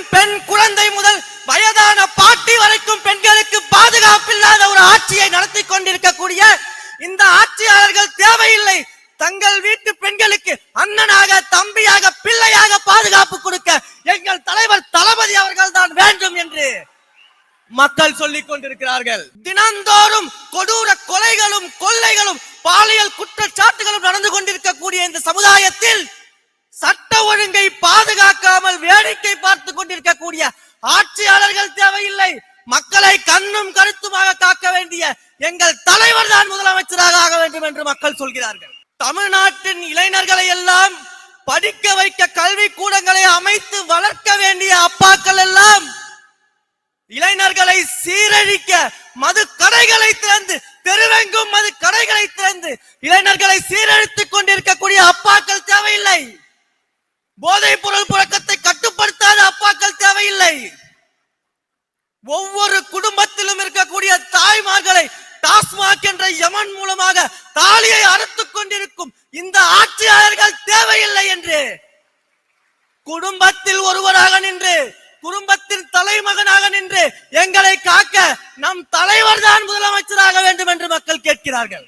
இளம் பெண் குழந்தை முதல் வயதான பாட்டி வரைக்கும் பெண்களுக்கு பாதுகாப்பில்லாத ஒரு ஆட்சியை நடத்தி கொண்டிருக்கக்கூடிய இந்த ஆட்சியாளர்கள் தேவையில்லை. தங்கள் வீட்டு பெண்களுக்கு அண்ணனாக தம்பியாக பிள்ளையாக பாதுகாப்பு கொடுக்க எங்கள் தலைவர் தளபதி அவர்கள் தான் வேண்டும் என்று மக்கள் சொல்லிக் கொண்டிருக்கிறார்கள். தினந்தோறும் கொடூர கொலைகளும் கொள்ளைகளும் பாலியல் குற்றச்சாட்டுகளும் நடந்து கொண்டிருக்கக்கூடிய இந்த சமுதாயத்தில் பாதுகாக்காமல் வேடிக்கை பார்த்து கொண்டிருக்கக்கூடிய ஆட்சியாளர்கள் தேவையில்லை. மக்களை கண்ணும் கருத்துமாக காக்க வேண்டிய எங்கள் தலைவர் தான் முதலமைச்சராக ஆக வேண்டும் என்று மக்கள் சொல்கிறார்கள். தமிழ்நாட்டின் இளைஞர்களை எல்லாம் படிக்க வைக்க கல்வி கூடங்களை அமைத்து வளர்க்க வேண்டிய அப்பாக்கள் எல்லாம் இளைஞர்களை சீரழிக்க மது கடைகளை திறந்து தெருவெங்கும் போதைப் பொருள் புழக்கத்தை கட்டுப்படுத்தாத அப்பாக்கள் தேவையில்லை. ஒவ்வொரு குடும்பத்திலும் இருக்கக்கூடிய தாய்மார்களை டாஸ்மாக் என்ற யமன் மூலமாக தாலியை அறுத்துக் கொண்டிருக்கும் இந்த ஆட்சியாளர்கள் தேவையில்லை என்று. குடும்பத்தில் ஒருவராக நின்று குடும்பத்தின் தலைமகனாக நின்று எங்களை காக்க நம் தலைவர் தான் முதலமைச்சராக வேண்டும் என்று மக்கள் கேட்கிறார்கள்.